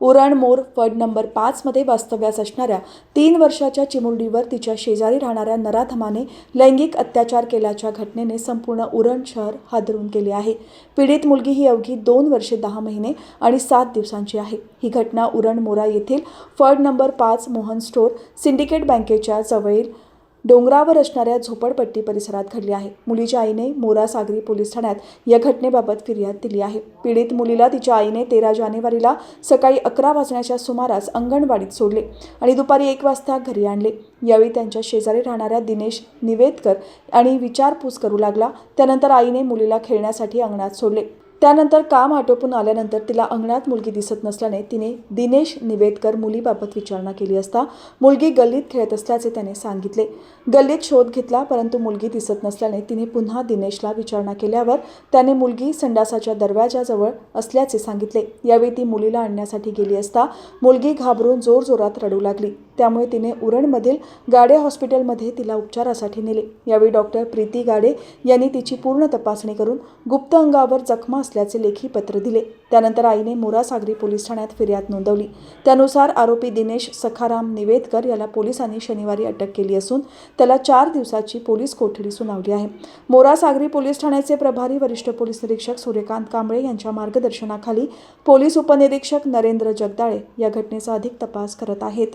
उरणमोर फड number पाचमध्ये वास्तव्यास असणाऱ्या तीन वर्षाच्या चिमुरडीवर तिच्या शेजारी राहणाऱ्या नराधमाने लैंगिक अत्याचार केल्याच्या घटनेने संपूर्ण उरण शहर हादरून गेले आहे. पीडित मुलगी ही अवघी दोन वर्षे दहा महिने आणि सात दिवसांची आहे. ही घटना उरण मोरा येथील फड नंबर पाच मोहन स्टोर सिंडिकेट बँकेच्या जवळील डोंगरावर असणाऱ्या झोपडपट्टी परिसरात घडली आहे. मुलीच्या आईने मोरा सागरी पोलीस ठाण्यात या घटनेबाबत फिर्याद दिली आहे. पीडित मुलीला तिच्या आईने तेरा जानेवारीला सकाळी अकरा वाजण्याच्या सुमारास अंगणवाडीत सोडले आणि दुपारी एक वाजता घरी आणले. यावेळी त्यांच्या शेजारी राहणाऱ्या दिनेश निवेदकर आणि विचारपूस करू लागला. त्यानंतर आईने मुलीला खेळण्यासाठी अंगणात सोडले. त्यानंतर काम आटोपून आल्यानंतर तिला अंगणात मुलगी दिसत नसल्याने तिने दिनेश निवेदकर मुलीबाबत विचारणा केली असता मुलगी गल्लीत खेळत असल्याचे त्याने सांगितले. गल्लीत शोध घेतला परंतु मुलगी दिसत नसल्याने तिने पुन्हा दिनेशला विचारणा केल्यावर त्याने मुलगी संडासाच्या दरवाजाजवळ असल्याचे सांगितले. यावेळी ती मुलीला आणण्यासाठी गेली असता मुलगी घाबरून जोरजोरात रडू लागली. त्यामुळे तिने उरणमधील गाडे हॉस्पिटलमध्ये तिला उपचारासाठी नेले. यावेळी डॉक्टर प्रीती गाडे यांनी तिची पूर्ण तपासणी करून गुप्त अंगावर जखमा असल्याचे लेखी पत्र दिले. त्यानंतर आईने मोरासागरी पोलीस ठाण्यात फिर्याद नोंदवली. त्यानुसार आरोपी दिनेश सखाराम निवेदकर याला पोलिसांनी शनिवारी अटक केली असून त्याला चार दिवसाची पोलीस कोठडी सुनावली आहे. मोरा सागरी पोलीस ठाण्याचे प्रभारी वरिष्ठ पोलीस निरीक्षक सूर्यकांत कांबळे यांच्या मार्गदर्शनाखाली पोलीस उपनिरीक्षक नरेंद्र जगदाळे या घटनेचा अधिक तपास करत आहेत.